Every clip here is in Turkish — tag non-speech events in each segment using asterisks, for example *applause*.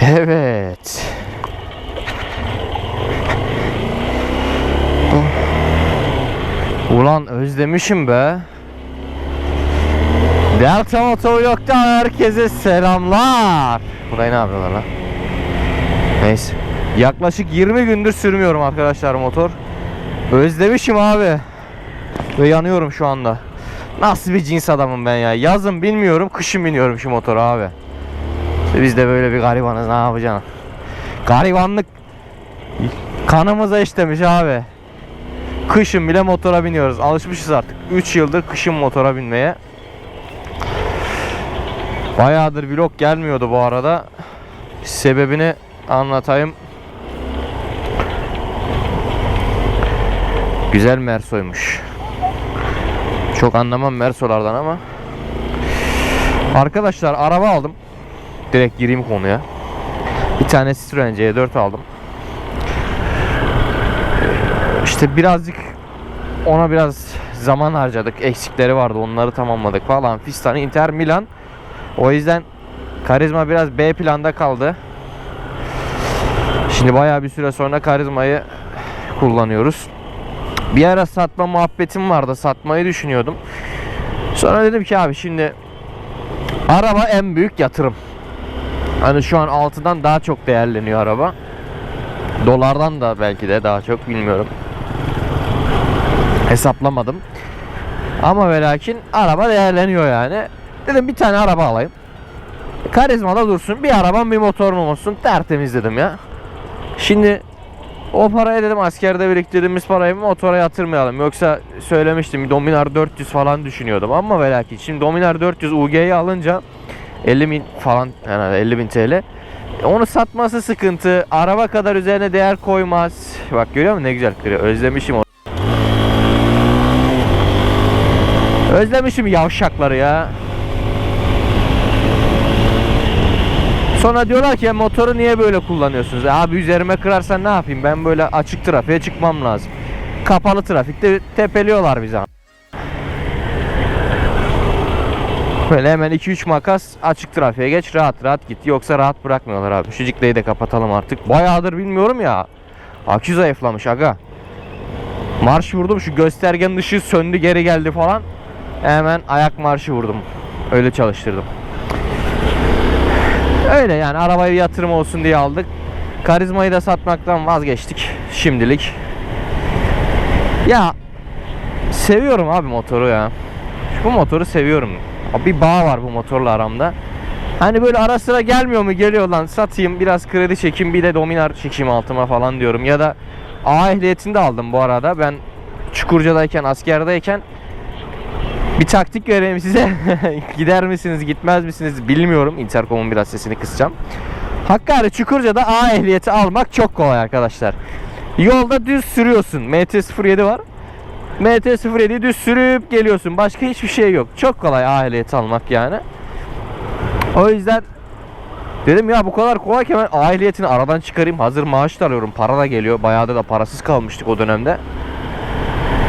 Evet. Ulan özlemişim be. Delta Motovlog'dan herkese selamlar. Burayı ne yapıyorlar lan? Neyse. Yaklaşık 20 gündür sürmüyorum arkadaşlar motor. Özlemişim abi. Ve yanıyorum şu anda. Nasıl bir cins adamım ben ya. Yazın bilmiyorum, kışın biniyorum şu motora abi. Biz de böyle bir garibanız ne yapacaksın? Garibanlık kanımıza işlemiş abi. Kışın bile motora biniyoruz. Alışmışız artık. 3 yıldır kışın motora binmeye. Bayağıdır vlog gelmiyordu bu arada. Sebebini anlatayım. Güzel Merso'ymuş. Çok anlamam Merso'lardan ama. Arkadaşlar araba aldım. Direkt gireyim konuya. Bir tane Citroen C4 aldım. İşte birazcık ona biraz zaman harcadık. Eksikleri vardı. Onları tamamladık falan. Fistan Inter Milan. O yüzden karizma biraz B planda kaldı. Şimdi bayağı bir süre sonra karizmayı kullanıyoruz. Bir ara satma muhabbetim vardı. Satmayı düşünüyordum. Sonra dedim ki abi şimdi araba en büyük yatırım. Hani şu an altından daha çok değerleniyor araba. Dolardan da belki de daha çok bilmiyorum. Hesaplamadım. Ama ve lakin araba değerleniyor yani. Dedim bir tane araba alayım. Karizmada dursun. Bir arabam bir motorum olsun. Tertemiz dedim ya. Şimdi o parayı dedim askerde biriktirdiğimiz parayı motora yatırmayalım. Yoksa söylemiştim Dominar 400 falan düşünüyordum ama ve lakin şimdi Dominar 400 UG'yi alınca 50 bin falan yani 50 bin TL. Onu satması sıkıntı. Araba kadar üzerine değer koymaz. Bak görüyor musun ne güzel kırıyor. Özlemişim onu. Özlemişim yavşakları ya. Sonra diyorlar ki "Ya motoru niye böyle kullanıyorsunuz? E abi üzerime kırarsan ne yapayım? Ben böyle açık trafiğe çıkmam lazım. Kapalı trafikte tepeliyorlar bizi. Böyle hemen 2-3 makas açık trafiğe geç rahat rahat git. Yoksa rahat bırakmıyorlar abi. Şu cikleyi de kapatalım artık. Bayağıdır bilmiyorum ya. Akü zayıflamış aga. Marş vurdum şu göstergenin ışığı söndü geri geldi falan. Hemen ayak marşı vurdum. Öyle çalıştırdım. Öyle yani arabaya bir yatırım olsun diye aldık. Karizmayı da satmaktan vazgeçtik şimdilik. Ya seviyorum abi motoru ya. Bu motoru seviyorum. Bir bağ var bu motorla aramda. Hani böyle ara sıra gelmiyor mu geliyor lan satayım biraz kredi çekeyim bir de dominar çekeyim altıma falan diyorum. Ya da A ehliyetini de aldım bu arada. Ben Çukurca'dayken askerdeyken bir taktik vereyim size. *laughs* Gider misiniz, gitmez misiniz bilmiyorum. Intercom'un biraz sesini kısacağım. Hakkari Çukurca'da A ehliyeti almak çok kolay arkadaşlar. Yolda düz sürüyorsun. MT-07 var. MT-07'yi düz sürüp geliyorsun. Başka hiçbir şey yok. Çok kolay A ehliyeti almak yani. O yüzden dedim ya bu kadar kolay ki ben A ehliyetini aradan çıkarayım. Hazır maaş da alıyorum. Para da geliyor. Bayağı da parasız kalmıştık o dönemde.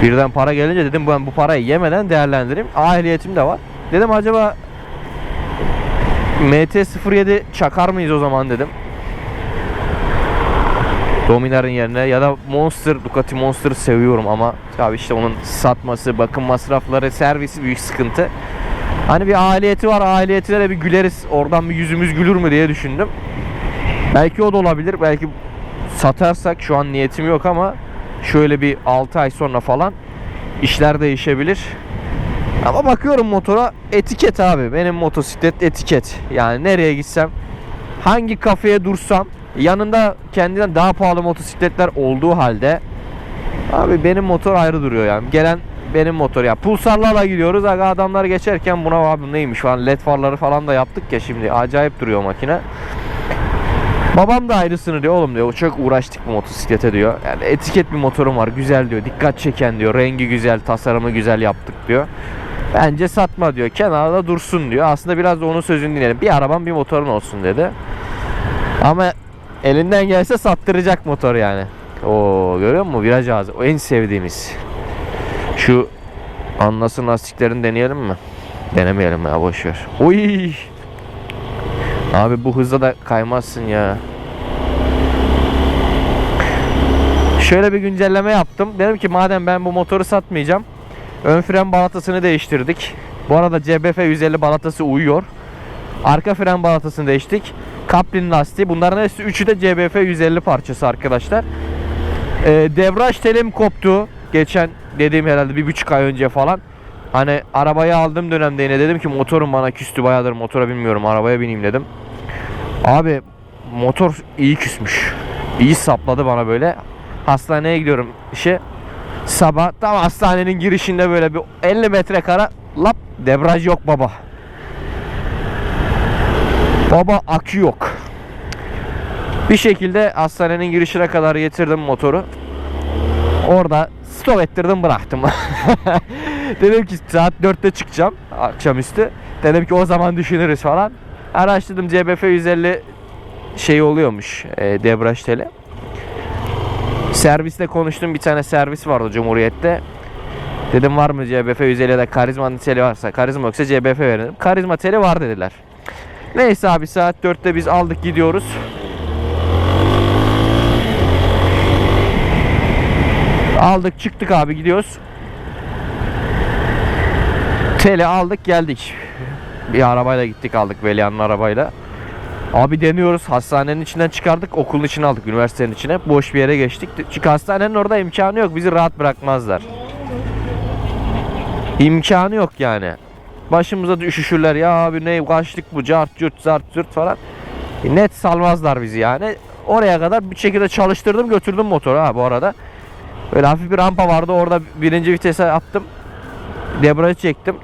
Birden para gelince dedim ben bu parayı yemeden değerlendireyim. A ehliyetim de var. Dedim acaba MT-07 çakar mıyız o zaman dedim. Dominar'ın yerine ya da Monster, Ducati Monster'ı seviyorum ama abi işte onun satması, bakım masrafları, servisi büyük sıkıntı. Hani bir ailiyeti var, ailiyetine de bir güleriz. Oradan bir yüzümüz gülür mü diye düşündüm. Belki o da olabilir. Belki satarsak şu an niyetim yok ama şöyle bir 6 ay sonra falan işler değişebilir. Ama bakıyorum motora etiket abi. Benim motosiklet etiket. Yani nereye gitsem hangi kafeye dursam yanında kendinden daha pahalı motosikletler olduğu halde abi benim motor ayrı duruyor yani. Gelen benim motor ya. Pulsarlarla gidiyoruz. Aga adamlar geçerken buna abi neymiş falan led farları falan da yaptık ya şimdi. Acayip duruyor makine. Babam da aynısını diyor oğlum diyor. Çok uğraştık bu motosiklete diyor. Yani etiket bir motorum var güzel diyor. Dikkat çeken diyor. Rengi güzel, tasarımı güzel yaptık diyor. Bence satma diyor. Kenarda dursun diyor. Aslında biraz da onun sözünü dinleyelim. Bir araban bir motorun olsun dedi. Ama elinden gelse sattıracak motor yani. O görüyor musun? Viraj ağzı. O en sevdiğimiz. Şu anlasın lastiklerini deneyelim mi? Denemeyelim ya boş ver. Oy! Abi bu hızla da kaymazsın ya. Şöyle bir güncelleme yaptım. Dedim ki madem ben bu motoru satmayacağım. Ön fren balatasını değiştirdik. Bu arada CBF 150 balatası uyuyor. Arka fren balatasını değiştik. Kaplin lastiği. Bunların hepsi üçü de CBF 150 parçası arkadaşlar. Ee, debraj telim koptu. Geçen dediğim herhalde bir buçuk ay önce falan. Hani arabayı aldığım dönemde yine dedim ki motorum bana küstü bayağıdır motora binmiyorum arabaya bineyim dedim. Abi motor iyi küsmüş. İyi sapladı bana böyle. Hastaneye gidiyorum işe. Sabah tam hastanenin girişinde böyle bir 50 metre kara lap debraj yok baba. Baba akü yok. Bir şekilde hastanenin girişine kadar getirdim motoru. Orada stop ettirdim bıraktım. *laughs* dedim ki saat 4'te çıkacağım akşamüstü. Dedim ki o zaman düşünürüz falan. Araştırdım CBF 150 şey oluyormuş e, debraj teli. Serviste konuştum bir tane servis vardı Cumhuriyet'te. Dedim var mı CBF 150'de karizma teli varsa karizma yoksa CBF verelim. Karizma teli var dediler. Neyse abi saat 4'te biz aldık gidiyoruz. Aldık çıktık abi gidiyoruz. Tele aldık geldik. Bir arabayla gittik aldık Velia'nın arabayla. Abi deniyoruz hastanenin içinden çıkardık okulun içine aldık üniversitenin içine. Boş bir yere geçtik. Çünkü hastanenin orada imkanı yok bizi rahat bırakmazlar. İmkanı yok yani. Başımıza düşüşürler ya abi ne kaçtık bu cart cürt zart cürt falan. E, Net salmazlar bizi yani. Oraya kadar bir şekilde çalıştırdım götürdüm motoru ha bu arada. Böyle hafif bir rampa vardı orada birinci vitese attım. Debriyajı çektim.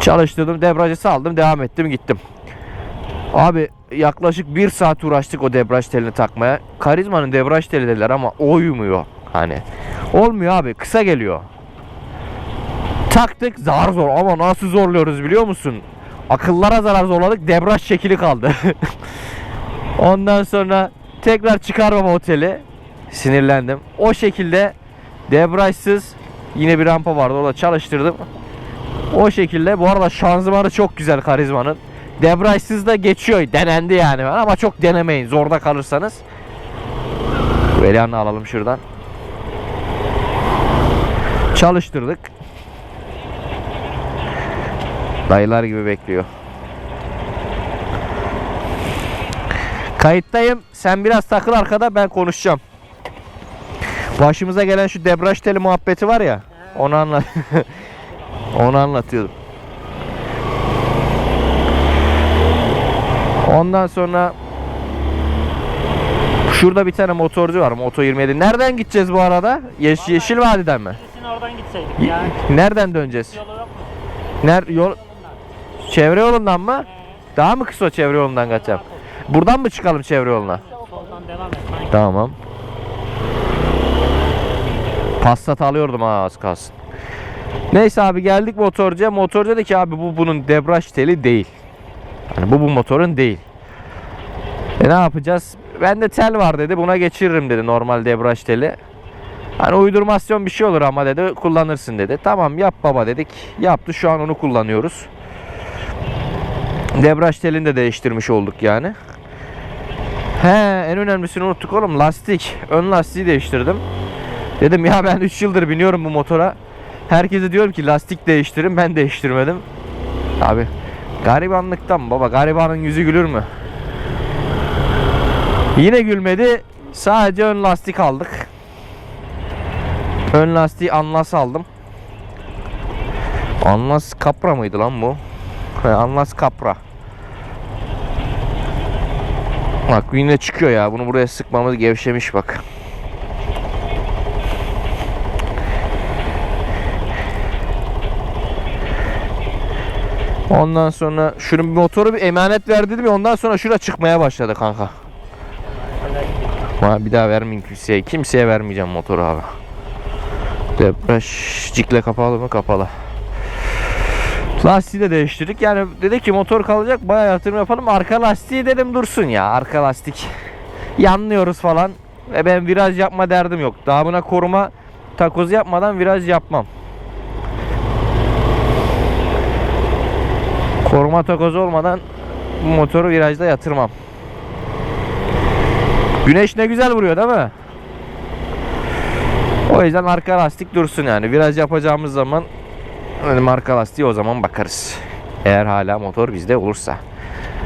Çalıştırdım debriyajı saldım devam ettim gittim. Abi yaklaşık bir saat uğraştık o debriyaj telini takmaya. Karizmanın debriyaj teli dediler ama uymuyor hani. Olmuyor abi kısa geliyor. Taktık zar zor ama nasıl zorluyoruz biliyor musun? Akıllara zarar zorladık debriyaj şekili kaldı. *laughs* Ondan sonra tekrar çıkarmam oteli. Sinirlendim. O şekilde debriyajsız yine bir rampa vardı orada çalıştırdım. O şekilde bu arada şanzımanı çok güzel karizmanın. Debriyajsız da geçiyor. Denendi yani ama çok denemeyin. Zorda kalırsanız. Velian'ı alalım şuradan. Çalıştırdık. Dayılar gibi bekliyor. Kayıttayım. Sen biraz takıl arkada ben konuşacağım. Başımıza gelen şu debraj teli muhabbeti var ya. Onu anlat. *laughs* onu anlatıyordum. Ondan sonra Şurada bir tane motorcu var. Moto 27. Nereden gideceğiz bu arada? Yeş Yeşil Vadiden mi? Kesin oradan gitseydik Y- ya. Nereden döneceğiz? Yolu yok mu? Ner yol çevre yolundan mı? Daha mı kısa çevre yolundan kaçacağım? Buradan mı çıkalım çevre yoluna? Soldan devam et. Tamam. Passat alıyordum ha az kalsın. Neyse abi geldik motorcuya. Motorcu dedi ki abi bu bunun debraj teli değil. Hani bu bu motorun değil. E ne yapacağız? Bende tel var dedi. Buna geçiririm dedi normal debraj teli. Hani uydurmasyon bir şey olur ama dedi kullanırsın dedi. Tamam yap baba dedik. Yaptı şu an onu kullanıyoruz. Debraj telini de değiştirmiş olduk yani. He en önemlisini unuttuk oğlum lastik. Ön lastiği değiştirdim. Dedim ya ben 3 yıldır biniyorum bu motora. Herkese diyorum ki lastik değiştirin ben değiştirmedim. Abi garibanlıktan baba garibanın yüzü gülür mü? Yine gülmedi. Sadece ön lastik aldık. Ön lastiği Anlas aldım. Anlas Capra mıydı lan bu? Anlas Capra. Bak yine çıkıyor ya. Bunu buraya sıkmamız gevşemiş bak. Ondan sonra şunun motoru bir emanet ver dedim ya ondan sonra şura çıkmaya başladı kanka. Ha, bir daha vermeyin kimseye. Kimseye vermeyeceğim motoru abi. Debraj cikle kapalı mı? Kapalı. Lastiği de değiştirdik. Yani dedi ki motor kalacak bayağı yatırım yapalım. Arka lastiği dedim dursun ya. Arka lastik. Yanlıyoruz falan. Ve ben viraj yapma derdim yok. Daha buna koruma takozu yapmadan viraj yapmam. Koruma takozu olmadan motoru virajda yatırmam. Güneş ne güzel vuruyor değil mi? O yüzden arka lastik dursun yani. Viraj yapacağımız zaman önüm arka lastiği o zaman bakarız. Eğer hala motor bizde olursa.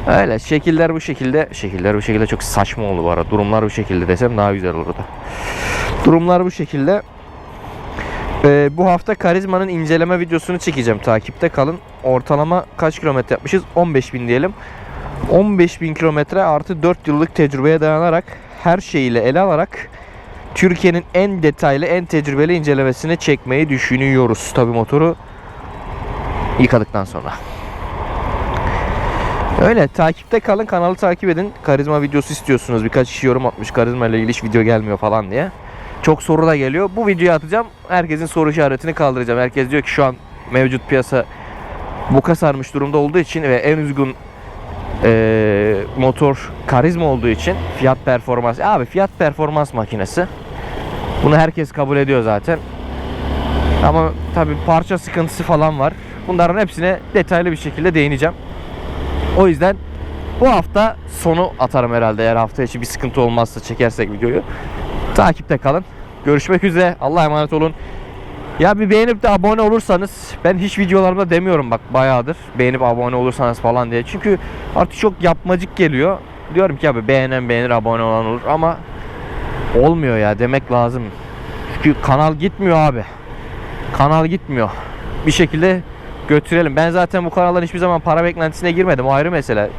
Öyle şekiller bu şekilde. Şekiller bu şekilde çok saçma oldu bu arada. Durumlar bu şekilde desem daha güzel olurdu. Durumlar bu şekilde. Ee, bu hafta Karizma'nın inceleme videosunu çekeceğim. Takipte kalın. Ortalama kaç kilometre yapmışız? 15.000 diyelim. 15.000 kilometre artı 4 yıllık tecrübeye dayanarak her şeyiyle ele alarak Türkiye'nin en detaylı, en tecrübeli incelemesini çekmeyi düşünüyoruz. Tabi motoru yıkadıktan sonra. Öyle takipte kalın kanalı takip edin. Karizma videosu istiyorsunuz. Birkaç kişi yorum atmış karizma ile ilgili video gelmiyor falan diye. Çok soru da geliyor. Bu videoyu atacağım. Herkesin soru işaretini kaldıracağım. Herkes diyor ki şu an mevcut piyasa boka sarmış durumda olduğu için ve en uygun eee, motor karizma olduğu için fiyat performans. Abi fiyat performans makinesi. Bunu herkes kabul ediyor zaten. Ama tabii parça sıkıntısı falan var. Bunların hepsine detaylı bir şekilde değineceğim. O yüzden bu hafta sonu atarım herhalde eğer hafta içi bir sıkıntı olmazsa çekersek videoyu. Takipte kalın. Görüşmek üzere. Allah'a emanet olun. Ya bir beğenip de abone olursanız ben hiç videolarımda demiyorum bak bayağıdır beğenip abone olursanız falan diye. Çünkü artık çok yapmacık geliyor. Diyorum ki abi beğenen beğenir abone olan olur ama olmuyor ya demek lazım. Çünkü kanal gitmiyor abi. Kanal gitmiyor. Bir şekilde götürelim. Ben zaten bu kanaldan hiçbir zaman para beklentisine girmedim. O ayrı mesele.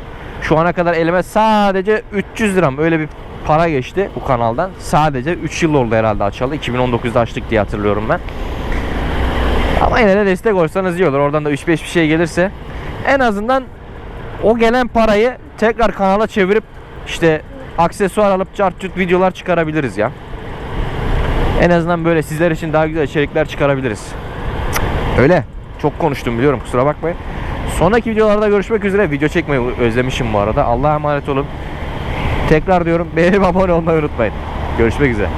Şu ana kadar elime sadece 300 liram öyle bir para geçti bu kanaldan. Sadece 3 yıl oldu herhalde açalı. 2019'da açtık diye hatırlıyorum ben. Ama yine de destek olsanız iyi olur. Oradan da 3-5 bir şey gelirse en azından o gelen parayı tekrar kanala çevirip işte aksesuar alıp çart çut videolar çıkarabiliriz ya. En azından böyle sizler için daha güzel içerikler çıkarabiliriz. Öyle. Çok konuştum biliyorum kusura bakmayın. Sonraki videolarda görüşmek üzere. Video çekmeyi özlemişim bu arada. Allah'a emanet olun. Tekrar diyorum beğenip abone olmayı unutmayın. Görüşmek üzere.